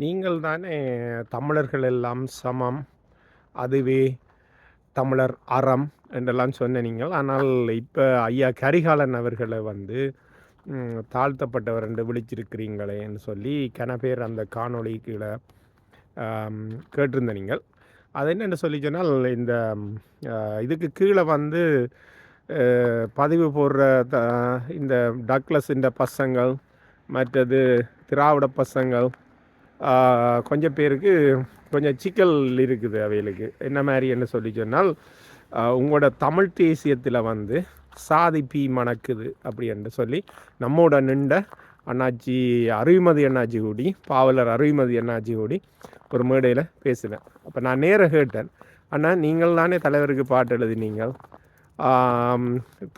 நீங்கள் தானே தமிழர்கள் எல்லாம் சமம். அதுவே தமிழர் அறம் என்றெல்லாம் சொன்ன நீங்கள். ஆனால் இப்போ ஐயா கரிகாலன் அவர்களை வந்து தாழ்த்தப்பட்டவர் என்று விழிச்சிருக்கிறீங்களேன்னு சொல்லி கன பேர் அந்த காணொளி கீழே கேட்டிருந்த நீங்கள். அது என்னென்னு சொல்லி சொன்னால் இந்த இதுக்கு கீழே வந்து பதிவு போடுற த இந்த டக்ளஸ் இந்த பசங்கள் மற்றது திராவிட பசங்கள் கொஞ்சம் பேருக்கு கொஞ்சம் சிக்கல் இருக்குது அவைகளுக்கு. என்ன மாதிரி என்ன சொல்லி சொன்னால் உங்களோட தமிழ் தேசியத்தில் வந்து சாதி பீ மணக்குது அப்படி என்று சொல்லி நம்மோட நின்ற அண்ணாச்சி அருவிமதி அண்ணாச்சி கூடி பாவலர் அருவிமதி அண்ணாச்சி கூடி ஒரு மேடையில் பேசினேன் அப்போ நான் நேராக கேட்டேன். அண்ணா நீங்கள் தானே தலைவருக்கு பாட்டு எழுதினீங்க?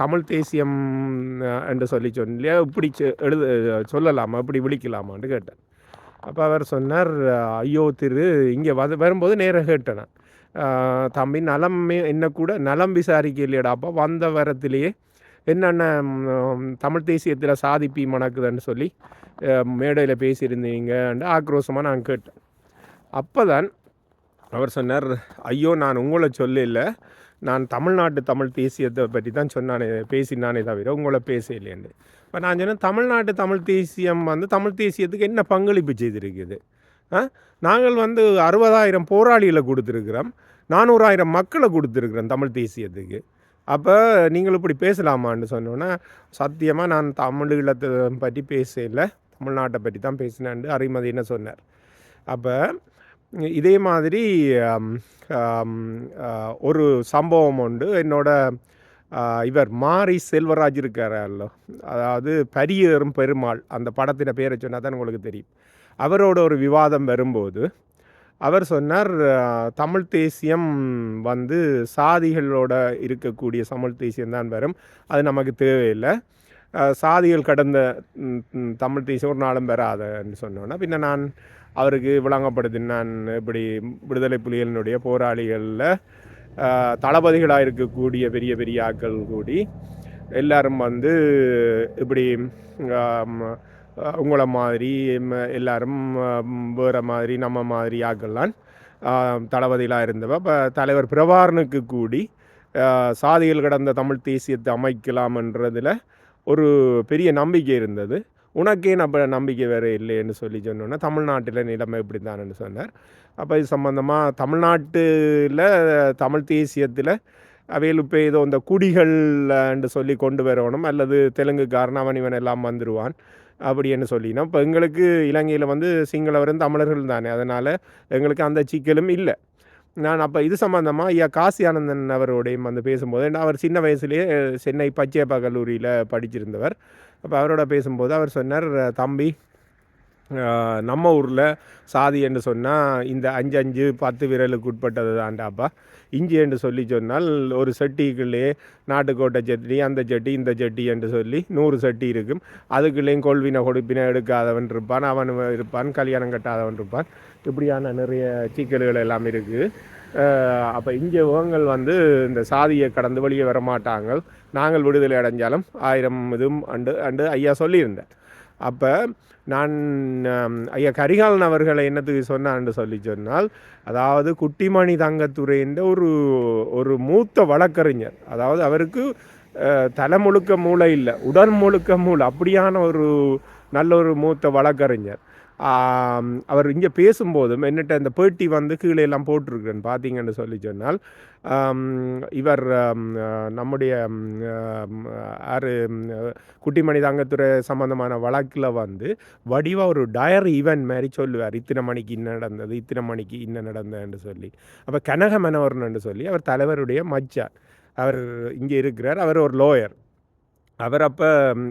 தமிழ் தேசியம் என்று சொல்லி சொன்னியா இப்படி எழுத சொல்லலாமா? இப்படி விழிக்கலாமான்னு கேட்டேன். அப்போ அவர் சொன்னார் ஐயோ திரு இங்கே வந்து வரும்போது நேராக கேட்டேன் தம்பி நலம் என்ன கூட நலம் விசாரிக்கலையடாப்பா வந்த வரத்திலேயே என்னென்ன தமிழ் தேசியத்தில் சாதிப்பி மணக்குதுன்னு சொல்லி மேடையில் பேசியிருந்தீங்கன்னு ஆக்ரோஷமாக நான் கேட்டேன். அப்போ தான் அவர் சொன்னார் ஐயோ நான் உங்களை சொல்லல. நான் தமிழ்நாட்டு தமிழ் தேசியத்தை பற்றி தான் சொன்னானே பேசினானே தவிர உங்களை பேசலையேன்னு. இப்போ நான் சொன்னேன் தமிழ்நாட்டு தமிழ் தேசியம் வந்து தமிழ் தேசியத்துக்கு என்ன பங்களிப்பு செய்திருக்குது நாங்கள் வந்து அறுபதாயிரம் போராளிகளை கொடுத்துருக்குறோம் நானூறாயிரம் மக்களை கொடுத்துருக்குறோம் தமிழ் தேசியத்துக்கு. அப்போ நீங்கள் இப்படி பேசலாமான்னு சொன்னோன்னா சத்தியமாக நான் தமிழீழத்தை பற்றி பேசல தமிழ்நாட்டை பற்றி தான் பேசினேன் அறிமதி என்ன சொன்னார். அப்போ இதே மாதிரி ஒரு சம்பவம் உண்டு. என்னோட இவர் மாரி செல்வராஜ் இருக்காரல்ல அதாவது பரியேறும் பெருமாள் அந்த படத்தின் பேரை சொன்னால் தான் உங்களுக்கு தெரியும். அவரோட ஒரு விவாதம் வரும்போது அவர் சொன்னார் தமிழ் தேசியம் வந்து சாதிகளோட இருக்கக்கூடிய தமிழ் தேசியம் தான் வரும் அது நமக்கு தேவையில்லை. சாதிகள் கடந்த தமிழ் தேசியம் ஒரு நாளும் வராதுன்னு சொன்னோன்னா பின்ன நான் அவருக்கு விளங்கப்படுத்தினான் இப்படி விடுதலை புலிகளினுடைய போராளிகளில் தளபதிகளாக இருக்கக்கூடிய பெரிய பெரிய ஆட்கள் கூடி எல்லாரும் வந்து இப்படி உங்களை மாதிரி எல்லாரும் வேறு வேற மாதிரி நம்ம மாதிரி ஆக்கள்லாம் தளபதிகளாக இருந்தவ இப்போ தலைவர் பிரபாரனுக்கு கூடி சாதிகள் கடந்த தமிழ் தேசியத்தை அமைக்கலாம்ன்றதில் ஒரு பெரிய நம்பிக்கை இருந்தது. உனக்கே நம்ம நம்பிக்கை வேறு இல்லைன்னு சொல்லி சொன்னோன்னா தமிழ்நாட்டில் நிலைமை இப்படி தானேன்னு சொன்னார். அப்போ இது சம்மந்தமாக தமிழ்நாட்டில் தமிழ் தேசியத்தில் அவையில் இப்போ ஏதோ இந்த குடிகள்ன்னு சொல்லி கொண்டு வரணும் அல்லது தெலுங்குக்காரன் அவன் இவன் எல்லாம் வந்துடுவான் அப்படின்னு சொல்லினா இப்போ எங்களுக்கு இலங்கையில் வந்து சிங்களவரும் தமிழர்கள் தானே அதனால் எங்களுக்கு அந்த சிக்கலும் இல்லை. நான் அப்போ இது சம்மந்தமாக ஐயா காசி ஆனந்தன் அவரோடையும் வந்து பேசும்போது ஏன்னா அவர் சின்ன வயசுலேயே சென்னை பச்சையப்பா கல்லூரியில் படிச்சிருந்தவர். அப்போ அவரோட பேசும்போது அவர் சொன்னார் தம்பி நம்ம ஊரில் சாதி என்று சொன்னால் இந்த அஞ்சு அஞ்சு பத்து விரலுக்கு உட்பட்டது தாண்டாப்பா இஞ்சி என்று சொல்லி சொன்னால் ஒரு சட்டிக்குள்ளேயே நாட்டுக்கோட்டை சட்டி அந்த சட்டி இந்த சட்டி என்று சொல்லி நூறு சட்டி இருக்கும். அதுக்குள்ளேயும் கொள்வினை கொடுப்பினை எடுக்காதவன் இருப்பான் அவன் இருப்பான் கல்யாணம் கட்டாதவன் இருப்பான். இப்படியான நிறைய சிக்கல்கள் எல்லாம் இருக்குது. அப்போ இங்கே இவங்கள் வந்து இந்த சாதியை கடந்து வெளியே வர மாட்டாங்க நாங்கள் விடுதலை அடைஞ்சாலும் ஆயிரம் இதுவும் அண்டு அண்டு ஐயா சொல்லியிருந்தேன் அப்போ நான் ஐயா கரிகாலன் அவர்களை என்னத்துக்கு சொன்னான்னு சொல்லி சொன்னால் அதாவது குட்டிமணி தங்கத்துறைன்ற ஒரு ஒரு மூத்த வழக்கறிஞர். அதாவது அவருக்கு தலை முழுக்க மூளை இல்லை உடல் முழுக்க மூளை அப்படியான ஒரு நல்ல ஒரு மூத்த வழக்கறிஞர். அவர் இங்கே பேசும்போதும் என்னட்ட இந்த பேட்டி வந்து கீழே எல்லாம் போட்டிருக்கிறேன் பார்த்தீங்கன்னு சொல்லி சொன்னால் இவர் நம்முடைய ஆறு குட்டிமணி தங்கத்துறை சம்பந்தமான வழக்கில் வந்து வடிவாக ஒரு டயரி ஈவெண்ட் மாதிரி சொல்லுவார். இத்தனை மணிக்கு இன்ன நடந்தது இத்தனை மணிக்கு இன்ன நடந்ததுன்னு சொல்லி. அப்போ கனக மனோகரன் சொல்லி அவர் தலைவருடைய மச்சார் அவர் இங்கே இருக்கிறார். அவர் ஒரு லோயர் அவர் அப்போ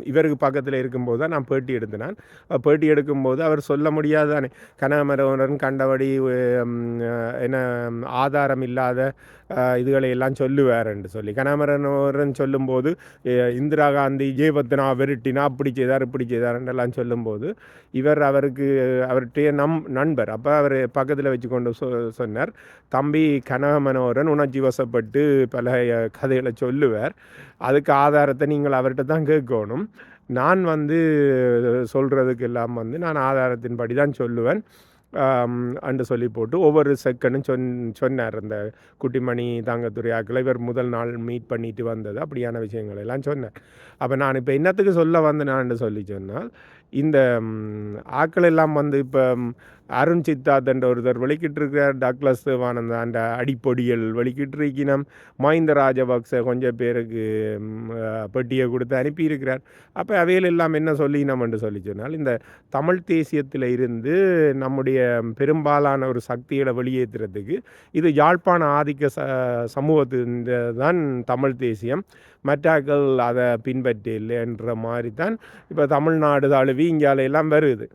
இவருக்கு பக்கத்தில் இருக்கும்போது தான் நான் பேட்டி எடுத்தினான் அப்ப பேட்டி எடுக்கும்போது அவர் சொல்ல முடியாதானே? கனகமரவரன் கண்டபடி என்ன ஆதாரம் இல்லாத இதுகளை எல்லாம் சொல்லுவாருன்னு சொல்லி கனமரன் சொல்லும்போது இந்திரா காந்தி ஜெயபத்னா வெருட்டினா அப்படி செய்தார் இப்படி செய்தார்ன்றெல்லாம் சொல்லும்போது இவர் அவருக்கு அவர்கிட்ட நம் நண்பர் அப்போ அவர் பக்கத்தில் வச்சு கொண்டு சொ சொன்னார் தம்பி கனகமனோரன் உணர்ச்சி வசப்பட்டு பல கதைகளை சொல்லுவார் அதுக்கு ஆதாரத்தை நீங்கள் அவர்கிட்ட தான் கேட்கணும் நான் வந்து சொல்கிறதுக்கு எல்லாம் வந்து நான் ஆதாரத்தின்படி தான் சொல்லுவேன் அண்டு சொல்லி போட்டு ஒவ்வொரு செகண்டும் சொன் சொன்னார் அந்த குட்டிமணி தாங்கத்துறை ஆக்களை இவர் முதல் நாள் மீட் பண்ணிட்டு வந்தது. அப்படியான விஷயங்கள் எல்லாம் சொன்னார். அப்போ நான் இப்போ என்னத்துக்கு சொல்ல வந்தேனான்னு சொல்லி சொன்னால் இந்த ஆக்கள் எல்லாம் வந்து இப்போ அருண் சித்தார்த் என்ற ஒருத்தர் வெளிக்கிட்டு இருக்கிறார் டாக்லஸ் வானந்த அந்த அடிப்பொடிகள் வெளிக்கிட்டு இருக்கினம் மஹிந்த ராஜபக்ச கொஞ்சம் பேருக்கு பெட்டியை கொடுத்து அனுப்பியிருக்கிறார். அப்போ அவையில் எல்லாம் என்ன என்று சொல்லி சொன்னால் இந்த தமிழ் தேசியத்தில் இருந்து நம்முடைய பெரும்பாலான ஒரு சக்திகளை வெளியேற்றுறதுக்கு இது யாழ்ப்பாண ஆதிக்க ச சமூகத்தின் தான் தமிழ் தேசியம். மற்றாக்கள் அதை பின்பற்றி இல்லைன்ற மாதிரி தான் இப்போ தமிழ்நாடு தழுவி இங்கால எல்லாம் வருது.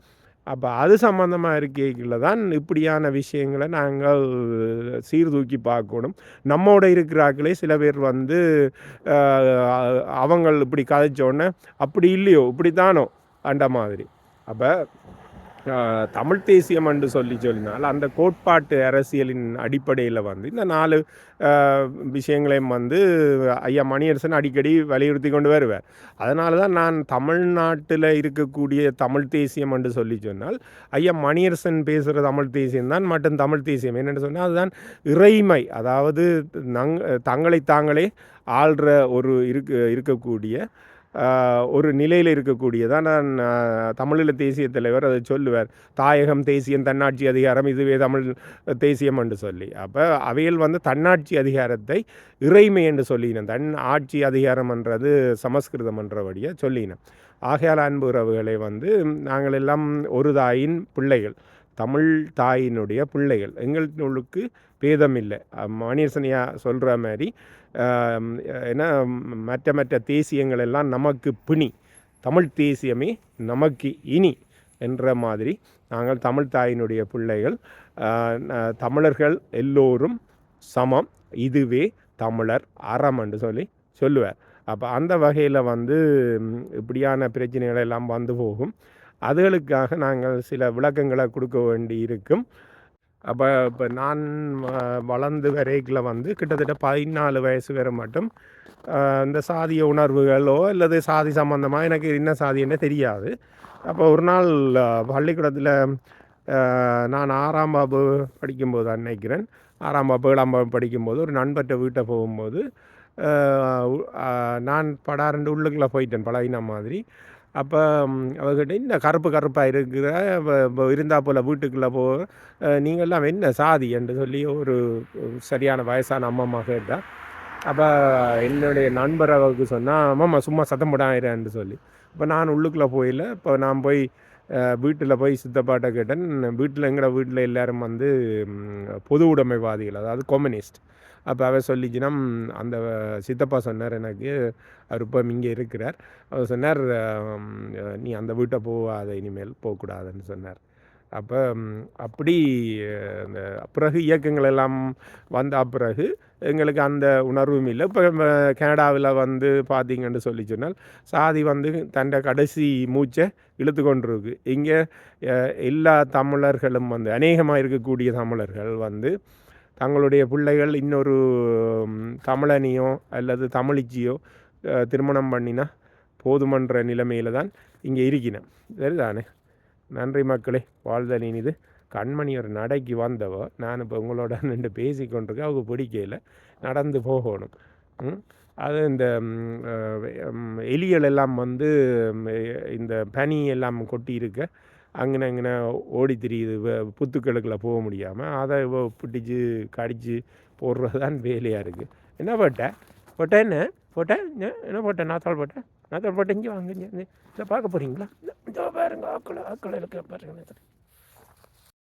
அப்போ அது சம்மந்தமாக இருக்கையில் தான் இப்படியான விஷயங்களை நாங்கள் சீர்தூக்கி பார்க்கணும். நம்மோட இருக்கிறாக்களே சில பேர் வந்து அவங்கள் இப்படி கதைச்சோடனே அப்படி இல்லையோ இப்படி தானோ அந்த மாதிரி. அப்போ தமிழ் தேசியம் என்று சொல்லி சொல்லினால் அந்த கோட்பாட்டு அரசியலின் அடிப்படையில் வந்து இந்த நாலு விஷயங்களையும் வந்து ஐயா மணியரசன் அடிக்கடி வலியுறுத்தி கொண்டு வருவார். அதனால தான் நான் தமிழ்நாட்டில் இருக்கக்கூடிய தமிழ் தேசியம் என்று சொல்லி சொன்னால் ஐயா மணியரசன் பேசுகிற தமிழ் தேசியம் தான் மட்டும் தமிழ் தேசியம். என்னென்னு சொன்னால் அதுதான் இறைமை. அதாவது நங் தங்களை தாங்களே ஆள்ற ஒரு இருக்க இருக்கக்கூடிய ஒரு நிலையில் இருக்கக்கூடியதான் நான் தமிழில் தமிழீழ தேசிய தலைவர் அதை சொல்லுவார். தாயகம் தேசியம் தன்னாட்சி அதிகாரம் இதுவே தமிழ் தேசியம் என்று சொல்லி. அப்போ அவையில் வந்து தன்னாட்சி அதிகாரத்தை இறைமை என்று சொல்லினேன் தன் ஆட்சி அதிகாரம் என்றது சமஸ்கிருதம் என்றபடியாக சொல்லினேன் ஆகையால் அன்பு உறவுகளை வந்து நாங்கள் எல்லாம் ஒரு தாயின் பிள்ளைகள் தமிழ் தாயினுடைய பிள்ளைகள். எங்களுக்கு பேதம் இல்லை. மணியரசனியா சொல்கிற மாதிரி ஏன்னா என்ன மற்ற மற்ற தேசியங்கள் எல்லாம் நமக்கு பிணி. தமிழ் தேசியமே நமக்கு இனி என்ற மாதிரி நாங்கள் தமிழ் தாயினுடைய பிள்ளைகள் தமிழர்கள் எல்லோரும் சமம். இதுவே தமிழர் அறம் என்று சொல்லி சொல்லுவார். அப்போ அந்த வகையில் வந்து இப்படியான பிரச்சனைகள் எல்லாம் வந்து போகும். அதுகளுக்காக நாங்கள் சில விளக்கங்களை கொடுக்க வேண்டி இருக்கும் அப்போ இப்போ நான் வ- வளர்ந்து வரைக்கில் வந்து கிட்டத்தட்ட பதினாலு வயசு வரை மட்டும் இந்த சாதிய உணர்வுகளோ அல்லது சாதி சம்மந்தமாக எனக்கு என்ன சாதின்னு தெரியாது. அப்போ ஒரு நாள் பள்ளிக்கூடத்தில் நான் ஆறாம் பாபு படிக்கும்போது நினைக்கிறேன். ஆறாம் பாபு ஏழாம் பாபு படிக்கும்போது ஒரு நண்பர்கிட்ட வீட்டை போகும்போது நான் படாரண்டு உள்ளுக்குள்ளே போயிட்டேன் பழகின மாதிரி. அப்போ அவர்கிட்ட என்ன கருப்பு கருப்பாக இருக்கிற இருந்தால் போல் வீட்டுக்குள்ளே போ. நீங்கள்லாம் என்ன சாதி? என்று சொல்லி ஒரு சரியான வயசான அம்மா கேட்டால் அப்போ என்னுடைய நண்பர் அவருக்கு சொன்னால் அம்மா சும்மா சத்தம் போடாயிரன்னு சொல்லி. இப்போ நான் உள்ளுக்குள்ளே போயில இப்போ நான் போய் வீட்டில் போய் சித்தப்பாட்டை கேட்டேன். வீட்டில் எங்கட வீட்டில் எல்லாரும் வந்து பொது உடைமைவாதிகள் அதாவது கம்யூனிஸ்ட் அப்போ அவர் சொல்லிச்சுன்னா அந்த சித்தப்பா சொன்னார் எனக்கு அவர் இப்போ இங்கே இருக்கிறார். அவர் சொன்னார் நீ அந்த வீட்டை போகாத இனிமேல் போகக்கூடாதுன்னு சொன்னார். அப்போ அப்படி அந்த பிறகு இயக்கங்கள் எல்லாம் வந்த பிறகு எங்களுக்கு அந்த உணர்வும் இல்லை. இப்போ கனடாவில் வந்து பார்த்தீங்கன்னு சொல்லி சொன்னால் சாதி வந்து தன்னை கடைசி மூச்சை இழுத்து கொண்டிருக்கு. இங்கே எல்லா தமிழர்களும் வந்து அநேகமாக இருக்கக்கூடிய தமிழர்கள் வந்து தங்களுடைய பிள்ளைகள் இன்னொரு தமிழனியோ அல்லது தமிழிச்சியோ திருமணம் பண்ணினா போதுமன்ற நிலைமையில் தான் இங்கே இருக்கினேன் சரிதானே? நன்றி மக்களே. வாழ்தல் இனிது கண்மணி ஒரு நடைக்கு வந்தவோ நான் இப்போ உங்களோட நின்று பேசி கொண்டிருக்கேன் அவங்க பிடிக்கல. நடந்து போகணும். ம்? அது இந்த எலிகள் எல்லாம் வந்து இந்த பனி எல்லாம் கொட்டி இருக்க அங்கன அங்கன ஓடி தெரியுது. வ- புத்துக்களுக்குள்ள போக முடியாமல் அதை பிடிச்சி கடிச்சு போடுறது தான் வேலையாக இருக்குது என்ன போட்டேன் போட்டேன் என்ன? போட்டேன் என்ன போட்டேன் நாத்தாள் போட்டேன் நாத்தாள் போட்டேன் இங்கே வாங்க இங்கே இதை பார்க்க போகிறீங்களா இதோ பாருங்க ஆக்களை ஆக்களை இருக்க பாருங்க